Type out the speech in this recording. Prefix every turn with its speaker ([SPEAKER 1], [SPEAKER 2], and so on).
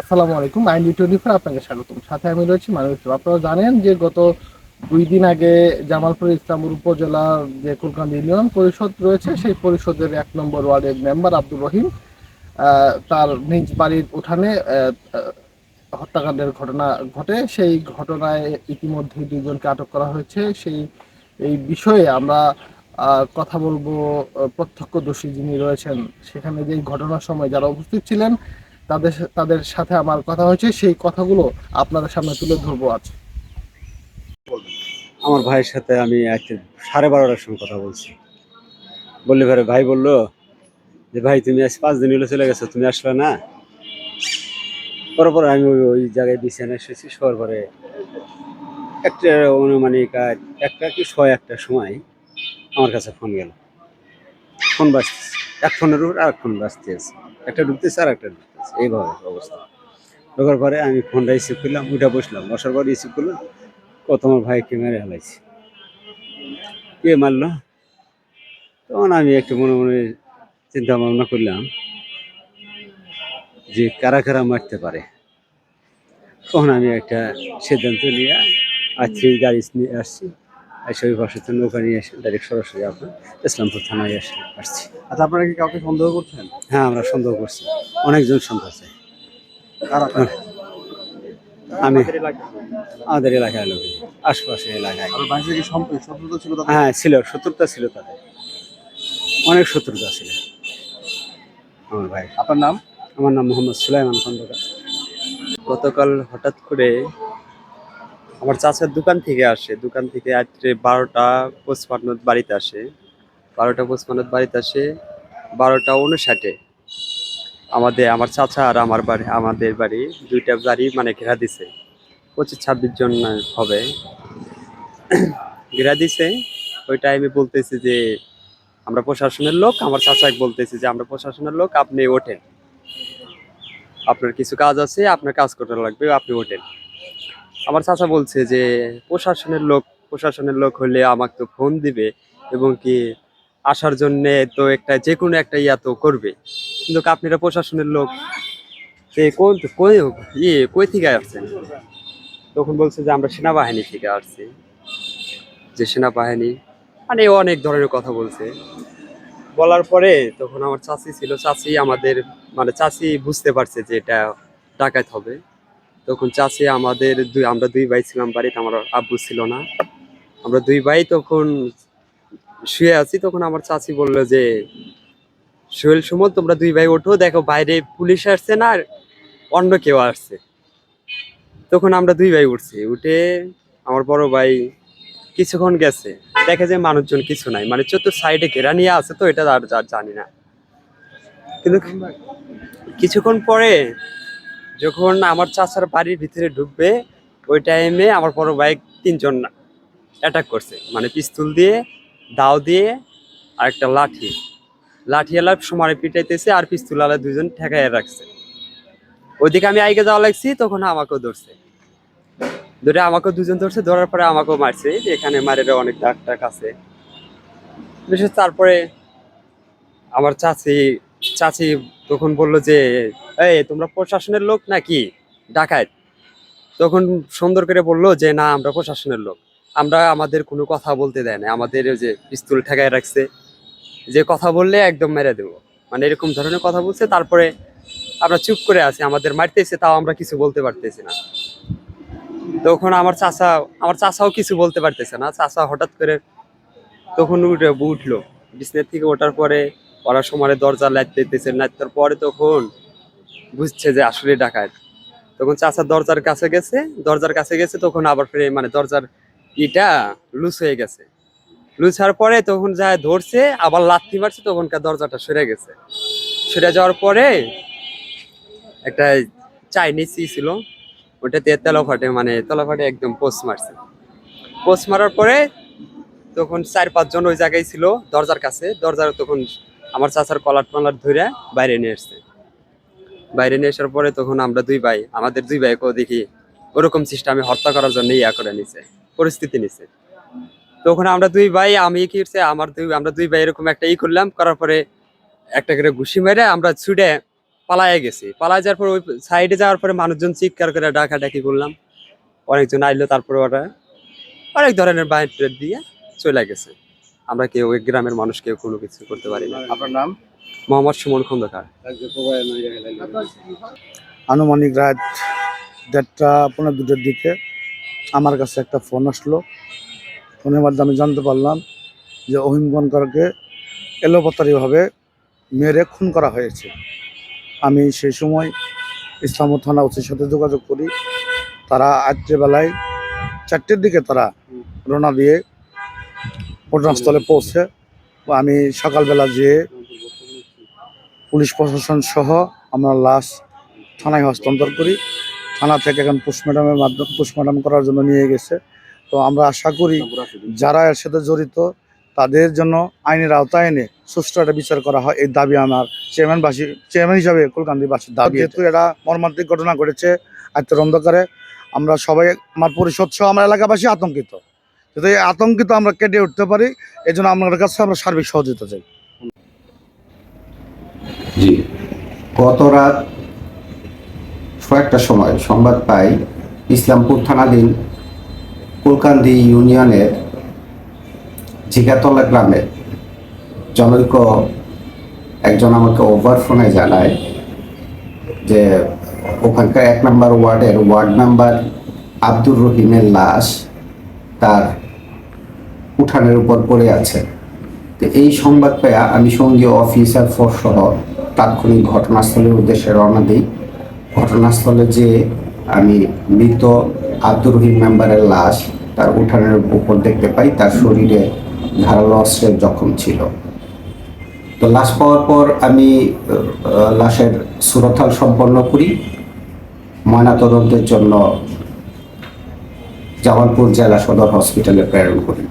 [SPEAKER 1] আসসালামু আলাইকুম আইনডি twenty four আপনাকে স্বাগতম। সাথে আমি রয়েছি মানুষ আপনারা জানেন যে গত দুই দিন আগে জামালপুর ইসলামপুর উপজেলার যে কুলকান্দি ইউনিয়ন পরিষদ রয়েছে, সেই পরিষদের এক নম্বর ওয়ার্ডের মেম্বার আব্দুর রহিম তার নিজ বাড়ির উঠানে হত্যাকাণ্ডের ঘটনা ঘটে। সেই ঘটনায় ইতিমধ্যে দুজনকে আটক করা হয়েছে। সেই, এই বিষয়ে আমরা কথা বলব প্রত্যক্ষদর্শী যিনি রয়েছেন, সেখানে যে ঘটনার সময় যারা উপস্থিত ছিলেন তাদের তাদের সাথে আমার কথা হয়েছে, সেই কথাগুলো আপনাদের সামনে তুলে ধরবো আজ।
[SPEAKER 2] আমার ভাইয়ের সাথে আমি আজকে সাড়ে বারোটার সময় কথা বলছি। বললে পরে ভাই বলল যে, ভাই, তুমি আজ পাঁচ দিন হলো চলে গেছো, তুমি আসলে না? পরে আমি ওই ওই জায়গায় বিছানায় শুয়েছি, শোয়ার পরে একটা অনুমানিক একটা কি ছয় একটার সময় আমার কাছে ফোন গেল। ফোন বাজতেছে। এক ফোনের উপর আর এক ফোন বাজতে আছে একটা ঢুকতেছে আর একটা এইভাবে অবস্থা। ঢোকার পরে আমি ফোনটা রিসিভ করলাম, উঠে বসলাম। বসার পর রিসিভ করলাম ও তোমার ভাইকে মেরে হেলাইছে কে মারলো? তখন আমি একটু মনে মনে চিন্তা ভাবনা করলাম যে কারা কারা মারতে পারে। তখন আমি একটা সিদ্ধান্ত নিয়ে আজকে এই গাড়ি নিয়ে আসছি। এসে ওই পাশে তো নৌকা নিয়ে এসে ডাইরেক্ট সরাসরি আপনার ইসলামপুর থানায় এসে আসছি।
[SPEAKER 3] আচ্ছা আপনারা কি কাউকে সন্দেহ করছেন?
[SPEAKER 2] হ্যাঁ আমরা সন্দেহ করছি। অনেকজন সন্দেহ আছে
[SPEAKER 3] কারা?
[SPEAKER 2] আমি। আমাদের এলাকায় লোক। আশপাশের এলাকায়।
[SPEAKER 3] আর
[SPEAKER 2] হ্যাঁ ছিল শত্রুতা ছিল তাদের। অনেক শত্রুতা ছিল। আমার ভাই।
[SPEAKER 3] আপনার নাম?
[SPEAKER 2] আমার নাম মোহাম্মদ সুলাইমান খন্দকার।
[SPEAKER 4] গতকাল হঠাৎ করে আমার চাচার দোকান থেকে আসে, দোকান থেকে রাত্রে বারোটা পঁচপান্নত বাড়িতে আসে। বারোটা পঁচপান্নত বাড়িতে আসে, বারোটা উনষাটে আমাদের, আমার চাচা আর আমার বাড়ি, আমাদের বাড়ি দুইটা বাড়ি মানে ঘেরা দিছে। পঁচিশ ছাব্বিশ জন হবে। ঘেরা দিছে। ওই টাইমে বলতেছি যে, আমরা প্রশাসনের লোক। আমার চাচাকে বলতেছি যে, আমরা প্রশাসনের লোক, আপনি ওঠেন। আপনার কিছু কাজ আছে, আপনার কাজ করতে লাগবে, আপনি ওঠেন। আমার চাচা বলছে যে, প্রশাসনের লোক প্রশাসনের লোক হলে আমাকে তো ফোন দিবে এবং কি আসার জন্য তো একটা যে কোনো একটা ইয়া তো করবে। কিন্তু আপনারা প্রশাসনের লোক কোন ইয়ে কই থেকে আসছেন? তখন বলছে যে, আমরা সেনাবাহিনী থেকে আসছি। যে সেনাবাহিনী মানে অনেক ধরনের কথা বলছে। বলার পরে তখন আমার চাচি ছিল, চাচি আমাদের মানে চাচি বুঝতে পারছে যে এটা ডাকাত হবে। তখন চাচি আমাদের দুই, আমরা দুই ভাই ছিলাম বাড়িতে, আমার আব্বু ছিল না। আমরা দুই ভাই তখন শুয়ে আছি, তখন আমার চাচি বলল যে, সোহেল সুমন, তোমরা দুই ভাই ওঠো, দেখো বাইরে পুলিশ আসছে না অন্য কেউ আসছে। তখন আমরা দুই ভাই উঠছি, উঠে আমার বড় ভাই কিছুক্ষণ গেছে, দেখে যে মানুষজন কিছু নাই মানে চতুর সাইডে ঘেরা নিয়ে আছে তো, এটা আর জানি না। কিন্তু কিছুক্ষণ পরে যখন আমার চাচার বাড়ির ভিতরে ঢুকবে, ওই টাইমে আমার বড় ভাই তিনজন অ্যাটাক করছে। মানে পিস্তল দিয়ে, দাও দিয়ে, আর একটা লাঠি। লাঠি এলা সমানে পিটাইতেছে আর পিস্তল আলা দুজন ঠেকাইয়া রাখছে। ওইদিকে আমি আইকে যাওয়া লাগছি, তখন আমাকেও ধরছে। ধরে আমাকেও দুজন ধরছে, ধরার পরে আমাকেও মারছে। এখানে মারের অনেক দাগ টাক আছে। বিশেষ তারপরে আমার চাচি চাচি তখন বলল যে, এই, তোমরা প্রশাসনের লোক নাকি ডাকাত? তখন সুন্দর করে বলল যে, না, আমরা প্রশাসনের লোক। আমরা আমাদের কোনো কথা বলতে দেয় না। আমাদের যে পিস্তল ঠেকায় রাখছে। যে কথা বললে একদম মেরে দেবো। মানে এরকম ধরনের কথা বলছে। তারপরে আমরা চুপ করে আছি। আমাদের মারতেছে, তাও আমরা কিছু বলতে পারতেছি না। তখন আমার চাচা, আমার চাচাও কিছু বলতে পারতেছে না। চাচা হঠাৎ করে তখন উঠে উঠল। বিছনের থেকে ওঠার পরে ওরা সময় দরজা লাইতেছে লাইতার পরে তখন বুঝছে যে আসলে ডাকাত। তখন চাচা দরজার কাছে গেছে, দরজার কাছে গেছে, তখন আবার ফিরে মানে দরজার ইটা লুজ হয়ে গেছে। লুজ হওয়ার পরে তখন যা ধরছে, আবার লাথি মারছে, তখনকার দরজাটা সরে গেছে। সরে যাওয়ার পরে একটা চাইনিজ ছিল, ওটাতে তেলাফাটে মানে তেলাফাটে একদম পোস্ট মারছে। পোস্ট মারার পরে তখন চার পাঁচজন ওই জায়গায় ছিল দরজার কাছে, দরজার তখন আমার চাচার কলার টলার ধরে বাইরে নিয়ে এসছে বাইরে নিয়ে আসার পরে তখন আমরা দুই ভাই, আমাদের দুই ভাইকেও দেখি ওরকম সিস্টেমে হত্যা করার জন্য ইয়া করে নিছে, পরিস্থিতি নিছে। তখন আমরা দুই ভাই, আমি কি হচ্ছে, আমার দুই, আমরা দুই ভাই এরকম একটা ই করলাম, করার পরে একটা করে ঘুষি মেরে আমরা ছুটে পালায় গেছি। পালায় যাওয়ার পর ওই সাইডে যাওয়ার পরে মানুষজন চিৎকার করে ডাকাডাকি করলাম। অনেকজন আইলো, তারপরে ওরা অনেক ধরনের বাইট দিয়ে চলে গেছে। আমরা কেউ ওই গ্রামের মানুষ কেউ কোনো কিছু করতে পারি না।
[SPEAKER 3] আপনার নাম?
[SPEAKER 4] মোহাম্মদ সুমন খন্দকার।
[SPEAKER 5] আনুমানিক রাত দেড়টা পনেরো দুটোর দিকে আমার কাছে একটা ফোন আসলো। ফোনের মাধ্যমে আমি জানতে পারলাম যে অহিম গনকরকে এলোপাতারিভাবে মেরে খুন করা হয়েছে। আমি সেই সময় ইসলাম থানা ওসির সাথে যোগাযোগ করি। তারা রাত্রেবেলায় চারটের দিকে তারা রওনা দিয়ে ঘটনাস্থলে পৌঁছে আমি সকালবেলা যেয়ে পুলিশ প্রশাসন সহ আমরা লাশ থানায় হস্তান্তর করি। থানা থেকে এখন পোস্টমর্টমের মাধ্যমে পোস্টমর্টম করার জন্য নিয়ে গেছে। তো আমরা আশা করি যারা এর সাথে জড়িত তাদের জন্য আইনের আওতায় এনে সুষ্ঠু একটা বিচার করা হয়। এই দাবি আমার চেয়ারম্যানবাসী চেয়ারম্যান হিসাবে কলকান্দিবাসীর দাবি। যেহেতু এটা মর্মান্তিক ঘটনা ঘটেছে আত্মের অন্ধকারে আমরা সবাই আমার পরিষদ সহ আমার এলাকাবাসী আতঙ্কিত। যাতে আতঙ্কিত আমরা কেটে উঠতে পারি এই জন্য আপনাদের কাছে আমরা সার্বিক সহযোগিতা চাই।
[SPEAKER 6] জি। গত রাত কয়েকটা সময় সংবাদ পাই ইসলামপুর থানাধীন কুলকান্দি ইউনিয়নের ঝিকাতলা গ্রামের জনৈক একজন আমাকে ওভার ফোনে জানায় যে ওখানকার এক নম্বর ওয়ার্ডের ওয়ার্ড নাম্বার আব্দুর রহিমের লাশ তার উঠানের উপর পড়ে আছে তো এই সংবাদ পেয়ে আমি সঙ্গীয় অফিসার ফোর্স সহ তাৎক্ষণিক ঘটনাস্থলের উদ্দেশ্যে রওনা দিই। ঘটনাস্থলে যে আমি মৃত আব্দুর রহিম মেম্বারের লাশ তার উঠানের উপর দেখতে পাই। তার শরীরে ধারালো অস্ত্রের জখম ছিল। তো লাশ পাওয়ার পর আমি লাশের সুরথাল সম্পন্ন করি। ময়নাতদন্তের জন্য জামালপুর জেলা সদর হসপিটালে প্রেরণ করি।